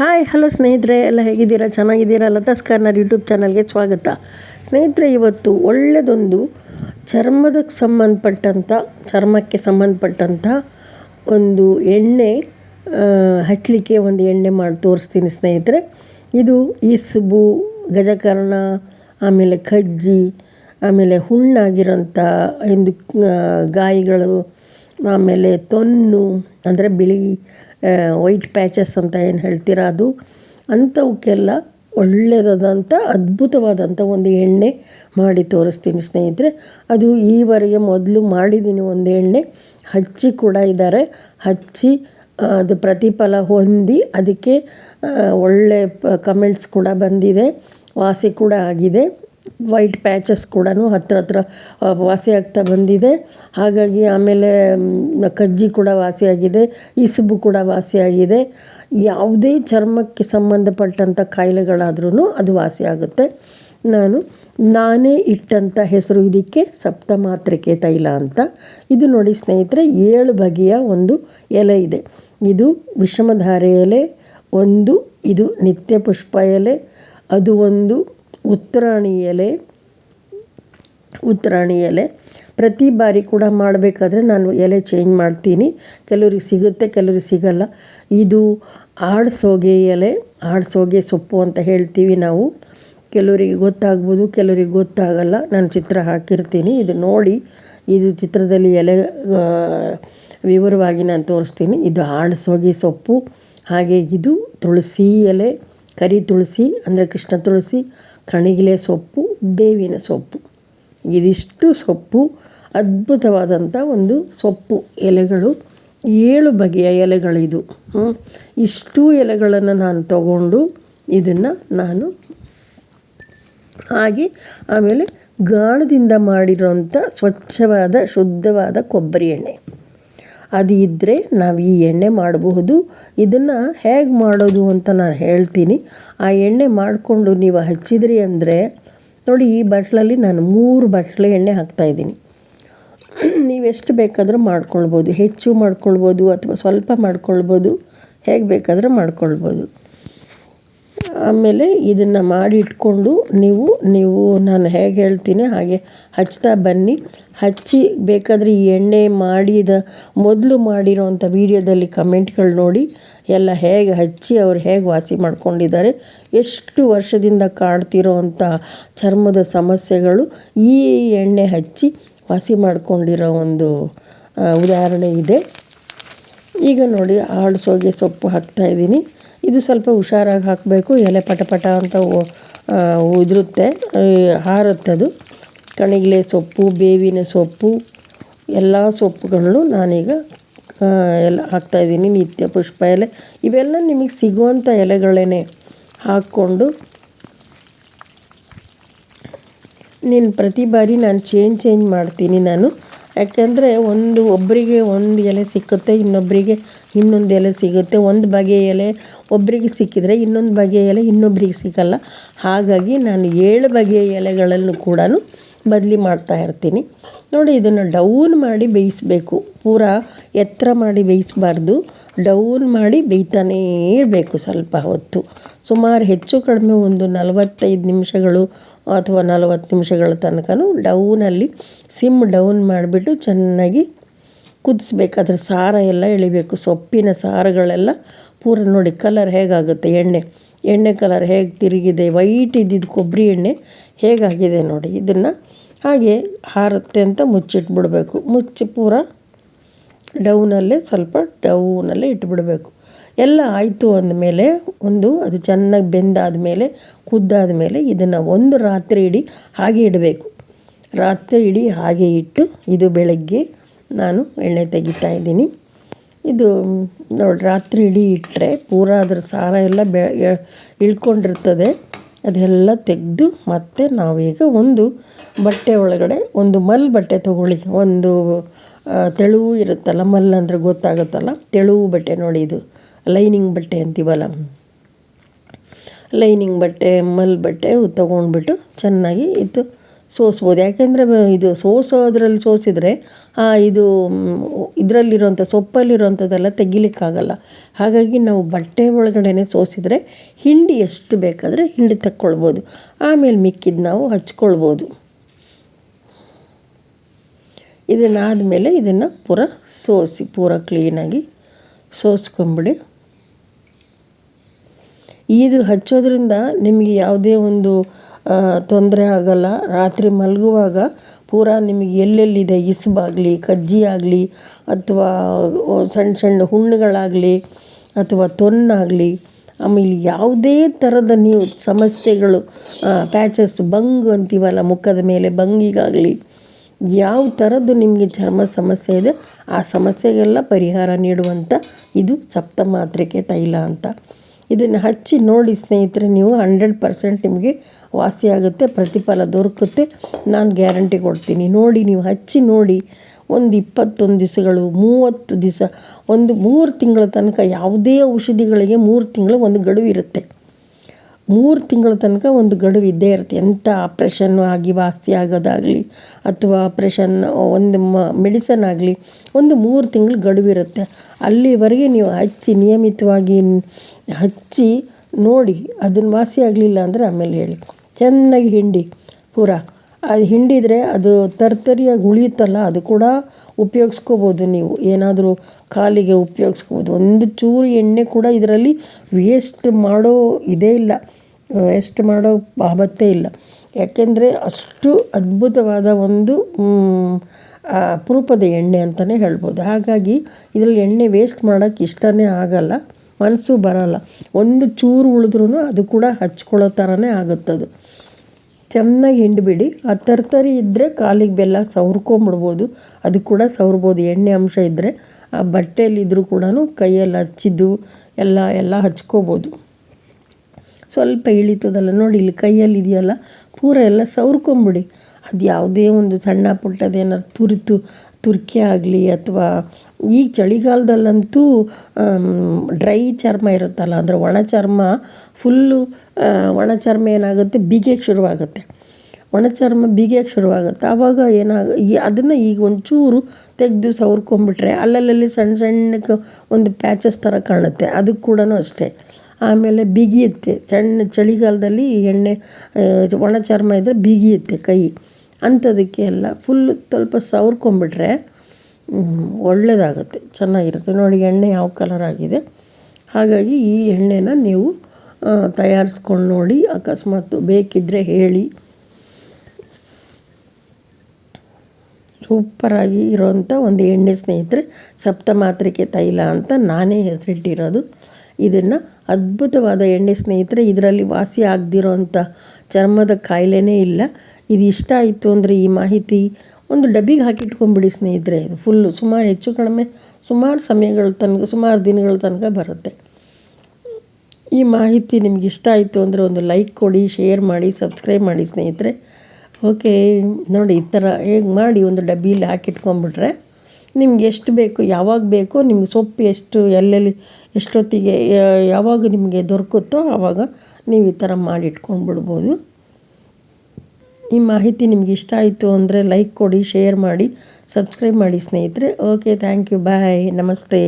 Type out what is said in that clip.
Hi, hello ಸ್ನೇಹಿತರೆ, ಎಲ್ಲ ಹೇಗಿದ್ದೀರಾ? ಚೆನ್ನಾಗಿದ್ದೀರಾ? ಲತಾಸ್ ಯೂಟ್ಯೂಬ್ ಚಾನಲ್ಗೆ ಸ್ವಾಗತ. ಸ್ನೇಹಿತರೆ, ಇವತ್ತು ಒಳ್ಳೆಯದೊಂದು ಚರ್ಮದಕ್ಕೆ ಸಂಬಂಧಪಟ್ಟಂಥ ಚರ್ಮಕ್ಕೆ ಸಂಬಂಧಪಟ್ಟಂಥ ಒಂದು ಎಣ್ಣೆ ಹಚ್ಚಲಿಕ್ಕೆ ಒಂದು ಎಣ್ಣೆ ಮಾಡಿ ತೋರಿಸ್ತೀನಿ ಸ್ನೇಹಿತರೆ. ಇದು ಇಸುಬು ಗಜಕರ್ಣ, ಆಮೇಲೆ ಕಜ್ಜಿ, ಆಮೇಲೆ ಹುಣ್ಣಾಗಿರೋಂಥ ಗಾಯಿಗಳು ಗಾಯಗಳು ಆಮೇಲೆ ತೊನ್ನು, ಅಂದರೆ ಬಿಳಿ ವೈಟ್ ಪ್ಯಾಚಸ್ ಅಂತ ಏನು ಹೇಳ್ತೀರ ಅದು, ಅಂಥವಕ್ಕೆಲ್ಲ ಒಳ್ಳೆಯದಾದಂಥ ಅದ್ಭುತವಾದಂಥ ಒಂದು ಎಣ್ಣೆ ಮಾಡಿ ತೋರಿಸ್ತೀನಿ ಸ್ನೇಹಿತರೆ. ಅದು ಈವರೆಗೆ ಮೊದಲು ಮಾಡಿದ್ದೀನಿ ಒಂದು ಎಣ್ಣೆ. ಹಚ್ಚಿ ಕೂಡ ಇದ್ದಾರೆ. ಹಚ್ಚಿ ಅದು ಪ್ರತಿಫಲ ಹೊಂದಿ ಅದಕ್ಕೆ ಒಳ್ಳೆ ಕಮೆಂಟ್ಸ್ ಕೂಡ ಬಂದಿದೆ. ವಾಸಿ ಕೂಡ ಆಗಿದೆ. ವೈಟ್ ಪ್ಯಾಚಸ್ ಕೂಡ ಹತ್ರ ಹತ್ರ ವಾಸಿ ಆಗ್ತಾ ಬಂದಿದೆ. ಹಾಗಾಗಿ ಆಮೇಲೆ ಕಜ್ಜಿ ಕೂಡ ವಾಸಿಯಾಗಿದೆ ಇಸುಬು ಕೂಡ ವಾಸಿಯಾಗಿದೆ ಯಾವುದೇ ಚರ್ಮಕ್ಕೆ ಸಂಬಂಧಪಟ್ಟಂಥ ಕಾಯಿಲೆಗಳಾದ್ರೂ ಅದು ವಾಸಿಯಾಗುತ್ತೆ ನಾನು, ನಾನೇ ಇಟ್ಟಂಥ ಹೆಸರು ಇದಕ್ಕೆ ಸಪ್ತಮಾತ್ರಿಕೆ ತೈಲ ಅಂತ. ಇದು ನೋಡಿ ಸ್ನೇಹಿತರೆ, ಏಳು ಬಗೆಯ ಒಂದು ಎಲೆ ಇದೆ. ಇದು ವಿಷಮಧಾರೆ ಎಲೆ, ಒಂದು ಇದು ನಿತ್ಯ ಪುಷ್ಪ ಎಲೆ, ಅದು ಒಂದು ಉತ್ತರಾಣಿ ಎಲೆ ಉತ್ತರಾಣಿ ಎಲೆ. ಪ್ರತಿ ಬಾರಿ ಕೂಡ ಮಾಡಬೇಕಾದ್ರೆ ನಾನು ಎಲೆ ಚೇಂಜ್ ಮಾಡ್ತೀನಿ. ಕೆಲವ್ರಿಗೆ ಸಿಗುತ್ತೆ, ಕೆಲವ್ರಿಗೆ ಸಿಗಲ್ಲ. ಇದು ಆಡ್ಸೋಗೆ ಎಲೆ, ಆಡ್ಸೋಗೆ ಸೊಪ್ಪು ಅಂತ ಹೇಳ್ತೀವಿ ನಾವು. ಕೆಲವರಿಗೆ ಗೊತ್ತಾಗ್ಬೋದು, ಕೆಲವರಿಗೆ ಗೊತ್ತಾಗಲ್ಲ. ನಾನು ಚಿತ್ರ ಹಾಕಿರ್ತೀನಿ. ಇದು ನೋಡಿ, ಇದು ಚಿತ್ರದಲ್ಲಿ ಎಲೆ ವಿವರವಾಗಿ ನಾನು ತೋರಿಸ್ತೀನಿ. ಇದು ಆಡ್ಸೋಗೆ ಸೊಪ್ಪು. ಹಾಗೆ ಇದು ತುಳಸಿ ಎಲೆ, ಕರಿ ತುಳಸಿ, ಅಂದರೆ ಕೃಷ್ಣ ತುಳಸಿ ಕಣಿಗಿಲೆ ಸೊಪ್ಪು, ಬೇವಿನ ಸೊಪ್ಪು ಇದಿಷ್ಟು ಸೊಪ್ಪು ಅದ್ಭುತವಾದಂಥ ಒಂದು ಸೊಪ್ಪು, ಎಲೆಗಳು, ಏಳು ಬಗೆಯ ಎಲೆಗಳಿದು. ಇಷ್ಟು ಎಲೆಗಳನ್ನು ನಾನು ತಗೊಂಡು ಇದನ್ನು ನಾನು ಹಾಗೆ ಆಮೇಲೆ ಗಾಣದಿಂದ ಮಾಡಿರೋಂಥ ಸ್ವಚ್ಛವಾದ, ಶುದ್ಧವಾದ ಕೊಬ್ಬರಿ ಎಣ್ಣೆ ಅದು ಇದ್ದರೆ ನಾವು ಈ ಎಣ್ಣೆ ಮಾಡಬಹುದು. ಇದನ್ನು ಹೇಗೆ ಮಾಡೋದು ಅಂತ ನಾನು ಹೇಳ್ತೀನಿ. ಆ ಎಣ್ಣೆ ಮಾಡಿಕೊಂಡು ನೀವು ಹಚ್ಚಿದ್ರಿ ಅಂದರೆ, ನೋಡಿ ಈ ಬಟ್ಲಲ್ಲಿ ನಾನು ಮೂರು ಬಟ್ಲು ಎಣ್ಣೆ ಹಾಕ್ತಾಯಿದ್ದೀನಿ ನೀವೆಷ್ಟು ಬೇಕಾದರೂ ಮಾಡ್ಕೊಳ್ಬೋದು. ಹೆಚ್ಚು ಮಾಡ್ಕೊಳ್ಬೋದು ಅಥವಾ ಸ್ವಲ್ಪ ಮಾಡ್ಕೊಳ್ಬೋದು. ಹೇಗೆ ಬೇಕಾದರೂ ಮಾಡ್ಕೊಳ್ಬೋದು. ಆಮೇಲೆ ಇದನ್ನು ಮಾಡಿ ಇಟ್ಕೊಂಡು ನೀವು ನೀವು, ನಾನು ಹೇಗೆ ಹೇಳ್ತೀನಿ, ಹಾಗೆ ಹಚ್ತಾ ಬನ್ನಿ. ಹಚ್ಚಿ ಬೇಕಾದರೆ ಈ ಎಣ್ಣೆ ಮಾಡಿದ, ಮೊದಲು ಮಾಡಿರೋವಂಥ ವೀಡಿಯೋದಲ್ಲಿ ಕಮೆಂಟ್ಗಳು ನೋಡಿ. ಎಲ್ಲ ಹೇಗೆ ಹಚ್ಚಿ ಅವ್ರು ಹೇಗೆ ವಾಸಿ ಮಾಡ್ಕೊಂಡಿದ್ದಾರೆ. ಎಷ್ಟು ವರ್ಷದಿಂದ ಕಾಡ್ತಿರೋ ಅಂಥ ಚರ್ಮದ ಸಮಸ್ಯೆಗಳು ಈ ಎಣ್ಣೆ ಹಚ್ಚಿ ವಾಸಿ ಮಾಡ್ಕೊಂಡಿರೋ ಒಂದು ಉದಾಹರಣೆ ಇದೆ. ಈಗ ನೋಡಿ ಆಡ್ಸೋಗೆ ಸೊಪ್ಪು ಹಾಕ್ತಾಯಿದ್ದೀನಿ ಇದು ಸ್ವಲ್ಪ ಹುಷಾರಾಗಿ ಹಾಕಬೇಕು. ಎಲೆ ಪಟ ಪಟ ಅಂತ ಉದುರುತ್ತೆ. ಹಾರುತ್ತದು ಕಣಗಿಲೆ ಸೊಪ್ಪು, ಬೇವಿನ ಸೊಪ್ಪು, ಎಲ್ಲ ಸೊಪ್ಪುಗಳನ್ನು ನಾನೀಗ ಎಲ್ಲ ಹಾಕ್ತಾಯಿದ್ದೀನಿ ನಿತ್ಯ ಪುಷ್ಪ ಎಲೆ. ಇವೆಲ್ಲ ನಿಮಗೆ ಸಿಗುವಂಥ ಎಲೆಗಳೇ ಹಾಕ್ಕೊಂಡು ನೀನು ಪ್ರತಿ ಬಾರಿ ನಾನು ಚೇಂಜ್ ಚೇಂಜ್ ಮಾಡ್ತೀನಿ ನಾನು. ಯಾಕೆಂದರೆ ಒಂದು ಒಬ್ಬರಿಗೆ ಒಂದು ಎಲೆ ಸಿಕ್ಕುತ್ತೆ ಇನ್ನೊಬ್ಬರಿಗೆ ಇನ್ನೊಂದು ಎಲೆ ಸಿಗುತ್ತೆ. ಒಂದು ಬಗೆಯ ಎಲೆ ಒಬ್ಬರಿಗೆ ಸಿಕ್ಕಿದರೆ ಇನ್ನೊಂದು ಬಗೆಯ ಎಲೆ ಇನ್ನೊಬ್ಬರಿಗೆ ಸಿಗಲ್ಲ ಹಾಗಾಗಿ ನಾನು ಏಳು ಬಗೆಯ ಎಲೆಗಳನ್ನು ಕೂಡ ಬದಲಿ ಮಾಡ್ತಾ ಇರ್ತೀನಿ. ನೋಡಿ, ಇದನ್ನು ಡೌನ್ ಮಾಡಿ ಬೇಯಿಸಬೇಕು. ಪೂರ ಎತ್ತರ ಮಾಡಿ ಬೇಯಿಸಬಾರ್ದು. ಡೌನ್ ಮಾಡಿ ಬೇಯ್ತಾನೇ ಇರಬೇಕು ಸ್ವಲ್ಪ ಹೊತ್ತು. ಸುಮಾರು ಹೆಚ್ಚು ಕಡಿಮೆ ಒಂದು ನಲವತ್ತೈದು ನಿಮಿಷಗಳು ಅಥವಾ ನಲವತ್ತು ನಿಮಿಷಗಳ ತನಕನೂ ಡೌನಲ್ಲಿ ಸಿಮ್ ಡೌನ್ ಮಾಡಿಬಿಟ್ಟು ಚೆನ್ನಾಗಿ ಕುದಿಸ್ಬೇಕು, ಅದ್ರ ಸಾರ ಎಲ್ಲ ಎಳಿಬೇಕು. ಸೊಪ್ಪಿನ ಸಾರಗಳೆಲ್ಲ ಪೂರ ನೋಡಿ ಕಲರ್ ಹೇಗಾಗುತ್ತೆ, ಎಣ್ಣೆ. ಎಣ್ಣೆ ಕಲರ್ ಹೇಗೆ ತಿರುಗಿದೆ ವೈಟ್ ಇದ್ದಿದ್ದು ಕೊಬ್ಬರಿ ಎಣ್ಣೆ ಹೇಗಾಗಿದೆ ನೋಡಿ, ಇದನ್ನು ಹಾಗೆ ಹಾರುತ್ತೆ ಅಂತ ಮುಚ್ಚಿಟ್ಬಿಡಬೇಕು. ಮುಚ್ಚಿ ಪೂರ ಡೌನಲ್ಲೇ ಸ್ವಲ್ಪ ಡೌನಲ್ಲೇ ಇಟ್ಬಿಡಬೇಕು. ಎಲ್ಲ ಆಯಿತು ಅಂದಮೇಲೆ ಒಂದು, ಅದು ಚೆನ್ನಾಗಿ ಬೆಂದಾದ ಮೇಲೆ ಕುದ್ದಾದ ಮೇಲೆ ಇದನ್ನು ಒಂದು ರಾತ್ರಿ ಇಡೀ ಹಾಗೆ ಇಡಬೇಕು. ರಾತ್ರಿ ಇಡೀ ಹಾಗೆ ಇಟ್ಟು ಇದು ಬೆಳಗ್ಗೆ ನಾನು ಎಣ್ಣೆ ತೆಗಿತಾ ಇದ್ದೀನಿ. ಇದು ನೋಡಿ ರಾತ್ರಿ ಇಡೀ ಇಟ್ಟರೆ ಪೂರ ಅದರ ಸಾರ ಎಲ್ಲ ಬೆ ಇಳ್ಕೊಂಡಿರ್ತದೆ. ಅದೆಲ್ಲ ತೆಗೆದು ಮತ್ತೆ ನಾವೀಗ ಒಂದು ಬಟ್ಟೆ ಒಳಗಡೆ, ಒಂದು ಮಲ್ ಬಟ್ಟೆ ತೊಗೊಳ್ಳಿ. ಒಂದು ತೆಳುವು ಇರುತ್ತಲ್ಲ, ಮಲ್ ಅಂದರೆ ಗೊತ್ತಾಗುತ್ತಲ್ಲ ತೆಳುವು ಬಟ್ಟೆ ನೋಡಿ ಇದು. ಲೈನಿಂಗ್ ಬಟ್ಟೆ ಅಂತೀವಲ್ಲ. ಲೈನಿಂಗ್ ಬಟ್ಟೆ, ಮಲ್ ಬಟ್ಟೆ ತೊಗೊಂಡ್ಬಿಟ್ಟು ಚೆನ್ನಾಗಿ ಇದು ಸೋಸ್ಬೋದು. ಯಾಕೆಂದರೆ ಇದು ಸೋಸೋದ್ರಲ್ಲಿ ಸೋಸಿದರೆ ಇದು ಇದರಲ್ಲಿರುವಂಥ ಸೊಪ್ಪಲ್ಲಿರುವಂಥದ್ದೆಲ್ಲ ತೆಗಿಲಿಕ್ಕಾಗಲ್ಲ. ಹಾಗಾಗಿ ನಾವು ಬಟ್ಟೆ ಒಳಗಡೆನೆ ಸೋಸಿದರೆ ಹಿಂಡಿ ಎಷ್ಟು ಬೇಕಾದರೆ ಹಿಂಡಿ ತಕ್ಕೊಳ್ಬೋದು. ಆಮೇಲೆ ಮಿಕ್ಕಿದ್ದು ನಾವು ಹಚ್ಕೊಳ್ಬೋದು. ಇದನ್ನಾದಮೇಲೆ ಇದನ್ನು ಪೂರ ಸೋಸಿ, ಪೂರ ಕ್ಲೀನಾಗಿ ಸೋಸ್ಕೊಂಬಿಡಿ. ಇದು ಹಚ್ಚೋದ್ರಿಂದ ನಿಮಗೆ ಯಾವುದೇ ಒಂದು ತೊಂದರೆ ಆಗಲ್ಲ. ರಾತ್ರಿ ಮಲಗುವಾಗ ಪೂರಾ ನಿಮಗೆ ಎಲ್ಲೆಲ್ಲಿದೆ? ಇಸ್ಬಾಗಲಿ ಕಜ್ಜಿ ಆಗಲಿ ಅಥವಾ ಸಣ್ಣ ಸಣ್ಣ ಹುಣ್ಣುಗಳಾಗಲಿ, ಅಥವಾ ತೊನ್ನಾಗಲಿ, ಆಮೇಲೆ ಯಾವುದೇ ಥರದ ನೀವು ಸಮಸ್ಯೆಗಳು ಪ್ಯಾಚಸ್, ಬಂಗ್ ಅಂತೀವಲ್ಲ, ಮುಖದ ಮೇಲೆ ಬಂಗಿಗಾಗಲಿ, ಯಾವ ಥರದ್ದು ನಿಮಗೆ ಚರ್ಮ ಸಮಸ್ಯೆ ಇದೆ, ಆ ಸಮಸ್ಯೆಗೆಲ್ಲ ಪರಿಹಾರ ನೀಡುವಂಥ ಇದು ಸಪ್ತಮಾತ್ರಿಕೆ ತೈಲ ಅಂತ. ಇದನ್ನು ಹಚ್ಚಿ ನೋಡಿ ಸ್ನೇಹಿತರೆ, ನೀವು ಹಂಡ್ರೆಡ್ ಪರ್ಸೆಂಟ್ ನಿಮಗೆ ವಾಸಿಯಾಗುತ್ತೆ ಪ್ರತಿಫಲ ದೊರಕುತ್ತೆ. ನಾನು ಗ್ಯಾರಂಟಿ ಕೊಡ್ತೀನಿ. ನೋಡಿ, ನೀವು ಹಚ್ಚಿ ನೋಡಿ, ಒಂದು ಇಪ್ಪತ್ತೊಂದು ದಿವಸಗಳು, ಮೂವತ್ತು ದಿವಸ, ಒಂದು ಮೂರು ತಿಂಗಳ ತನಕ ಯಾವುದೇ ಔಷಧಿಗಳಿಗೆ ಮೂರು ತಿಂಗಳು ಒಂದು ಗಡುವು ಇರುತ್ತೆ ಮೂರು ತಿಂಗಳ ತನಕ ಒಂದು ಗಡುವು ಇದ್ದೇ ಇರುತ್ತೆ. ಎಂಥ ಆಪ್ರೇಷನ್ ಆಗಿ ವಾಸಿ ಆಗೋದಾಗಲಿ ಅಥವಾ ಆಪ್ರೇಷನ್ ಒಂದು ಮೆಡಿಸನ್ ಆಗಲಿ ಒಂದು ಮೂರು ತಿಂಗಳು ಗಡುವಿರುತ್ತೆ ಅಲ್ಲಿವರೆಗೆ ನೀವು ಹಚ್ಚಿ ನಿಯಮಿತವಾಗಿ ಹಚ್ಚಿ ನೋಡಿ ಅದನ್ನು ವಾಸಿ ಆಗಲಿಲ್ಲ ಅಂದರೆ ಆಮೇಲೆ ಹೇಳಿ. ಚೆನ್ನಾಗಿ ಹಿಂಡಿ ಪೂರ. ಅದು ಹಿಂಡಿದರೆ ಅದು ತರ್ತರಿಯಾಗಿ ಉಳಿಯುತ್ತಲ್ಲ, ಅದು ಕೂಡ ಉಪಯೋಗಿಸ್ಕೋಬೋದು ನೀವು. ಏನಾದರೂ ಕಾಲಿಗೆ ಉಪಯೋಗಿಸ್ಕೋಬೋದು. ಒಂದು ಚೂರು ಎಣ್ಣೆ ಕೂಡ ಇದರಲ್ಲಿ ವೇಸ್ಟ್ ಮಾಡೋ ಇದೇ ಇಲ್ಲ. ವೇಸ್ಟ್ ಮಾಡೋ ಬಾಬತ್ತೇ ಇಲ್ಲ. ಯಾಕೆಂದರೆ ಅಷ್ಟು ಅದ್ಭುತವಾದ ಒಂದು ಅಪರೂಪದ ಎಣ್ಣೆ ಅಂತಲೇ ಹೇಳ್ಬೋದು. ಹಾಗಾಗಿ ಇದರಲ್ಲಿ ಎಣ್ಣೆ ವೇಸ್ಟ್ ಮಾಡೋಕ್ಕೆ ಇಷ್ಟನೇ ಆಗಲ್ಲ. ಮನಸ್ಸು ಬರಲ್ಲ. ಒಂದು ಚೂರು ಉಳಿದ್ರೂ ಅದು ಕೂಡ ಹಚ್ಕೊಳ್ಳೋ ಥರನೇ ಆಗುತ್ತದು ಚೆನ್ನಾಗಿ ಹಿಂಡಿಬಿಡಿ. ಆ ತರ್ತರಿ ಇದ್ದರೆ ಕಾಲಿಗೆ ಬೆಲ್ಲ ಸವ್ರ್ಕೊಂಬಿಡ್ಬೋದು. ಅದು ಕೂಡ ಸವ್ರ್ಬೋದು. ಎಣ್ಣೆ ಅಂಶ ಇದ್ದರೆ ಆ ಬಟ್ಟೆಯಲ್ಲಿದ್ದರೂ ಕೂಡ ಕೈಯಲ್ಲಿ ಹಚ್ಚಿದ್ದು ಎಲ್ಲ ಎಲ್ಲ ಹಚ್ಕೋಬೋದು. ಸ್ವಲ್ಪ ಇಳಿತದಲ್ಲ. ನೋಡಿ, ಇಲ್ಲಿ ಕೈಯಲ್ಲಿ ಇದೆಯಲ್ಲ? ಪೂರ ಎಲ್ಲ ಸವ್ರ್ಕೊಂಬಿಡಿ. ಅದು ಯಾವುದೇ ಒಂದು ಸಣ್ಣ ಪುಟ್ಟದೇನಾದ್ರು ತುರಿತು, ತುರ್ಕೆ ಆಗಲಿ ಅಥವಾ ಈಗ ಚಳಿಗಾಲದಲ್ಲಂತೂ ಡ್ರೈ ಚರ್ಮ ಇರುತ್ತಲ್ಲ, ಅಂದರೆ ಒಣ ಚರ್ಮ ಫುಲ್ಲು ಒಣ ಚರ್ಮ ಏನಾಗುತ್ತೆ? ಬಿಗಿಯಕ್ಕೆ ಶುರುವಾಗುತ್ತೆ. ಒಣ ಚರ್ಮ ಬಿಗಿಯಕ್ಕೆ ಶುರುವಾಗುತ್ತೆ. ಆವಾಗ ಏನಾಗ ಅದನ್ನು ಈಗ ಒಂಚೂರು ತೆಗೆದು ಸವ್ರ್ಕೊಂಬಿಟ್ರೆ ಅಲ್ಲಲ್ಲಿ ಸಣ್ಣ ಸಣ್ಣಕ್ಕೆ ಒಂದು ಪ್ಯಾಚಸ್ ಥರ ಕಾಣುತ್ತೆ. ಅದಕ್ಕೆ ಕೂಡ ಅಷ್ಟೇ. ಆಮೇಲೆ ಬಿಗಿಯುತ್ತೆ ಸಣ್ಣ ಚಳಿಗಾಲದಲ್ಲಿ ಎಣ್ಣೆ ಒಣ ಚರ್ಮ ಇದ್ದರೆ ಬಿಗಿಯುತ್ತೆ ಕೈ. ಅಂಥದಕ್ಕೆ ಎಲ್ಲ ಫುಲ್ಲು ಸ್ವಲ್ಪ ಸವ್ರ್ಕೊಂಬಿಟ್ರೆ ಒಳ್ಳೆಯದಾಗುತ್ತೆ ಚೆನ್ನಾಗಿರುತ್ತೆ. ನೋಡಿ, ಎಣ್ಣೆ ಯಾವ ಕಲರ್ ಆಗಿದೆ. ಹಾಗಾಗಿ ಈ ಎಣ್ಣೆನ ನೀವು ತಯಾರಿಸ್ಕೊಂಡು ನೋಡಿ, ಅಕಸ್ಮಾತ್ ಬೇಕಿದ್ದರೆ ಹೇಳಿ. ಸೂಪರಾಗಿ ಇರೋಂಥ ಒಂದು ಎಣ್ಣೆ ಸ್ನೇಹಿತರೆ, ಸಪ್ತಮಾತ್ರಿಕೆ ತೈಲ ಅಂತ ನಾನೇ ಹೆಸರಿಟ್ಟಿರೋದು. ಇದನ್ನು ಅದ್ಭುತವಾದ ಎಣ್ಣೆ ಸ್ನೇಹಿತರೆ, ಇದರಲ್ಲಿ ವಾಸಿ ಆಗದಿರೋ ಚರ್ಮದ ಕಾಯಿಲೆನೇ ಇಲ್ಲ. ಇದು ಇಷ್ಟ ಆಯಿತು ಅಂದರೆ ಈ ಮಾಹಿತಿ ಒಂದು ಡಬ್ಬಿಗೆ ಹಾಕಿಟ್ಕೊಂಡ್ಬಿಡಿ ಸ್ನೇಹಿತರೆ. ಇದು ಫುಲ್ಲು ಸುಮಾರು ಹೆಚ್ಚು ಕಡಿಮೆ ಸುಮಾರು ಸಮಯಗಳ ತನಕ, ಸುಮಾರು ದಿನಗಳ ತನಕ ಬರುತ್ತೆ. ಈ ಮಾಹಿತಿ ನಿಮ್ಗೆ ಇಷ್ಟ ಆಯಿತು ಅಂದರೆ ಒಂದು ಲೈಕ್ ಕೊಡಿ ಶೇರ್ ಮಾಡಿ ಸಬ್ಸ್ಕ್ರೈಬ್ ಮಾಡಿ ಸ್ನೇಹಿತರೆ. ಓಕೆ ನೋಡಿ ಈ ಥರ ಹೇಗೆ ಮಾಡಿ ಒಂದು ಡಬ್ಬಿಲಿ ಹಾಕಿಟ್ಕೊಂಬಿಟ್ರೆ ನಿಮ್ಗೆ ಎಷ್ಟು ಬೇಕು, ಯಾವಾಗ ಬೇಕೋ, ನಿಮ್ಗೆ ಸೊಪ್ಪು ಎಷ್ಟು, ಎಲ್ಲೆಲ್ಲಿ ಎಷ್ಟೊತ್ತಿಗೆ ಯಾವಾಗ ನಿಮಗೆ ದೊರಕುತ್ತೋ ಆವಾಗ ನೀವು ಈ ಥರ ಮಾಡಿ ಇಟ್ಕೊಂಡ್ಬಿಡ್ಬೋದು ಈ ಮಾಹಿತಿ ನಿಮ್ಗೆ ಇಷ್ಟ ಆಯಿತು ಅಂದರೆ ಲೈಕ್ ಕೊಡಿ, ಶೇರ್ ಮಾಡಿ, ಸಬ್ಸ್ಕ್ರೈಬ್ ಮಾಡಿ ಸ್ನೇಹಿತರೆ. ಓಕೆ, ಥ್ಯಾಂಕ್ ಯು, ಬಾಯ್, ನಮಸ್ತೆ.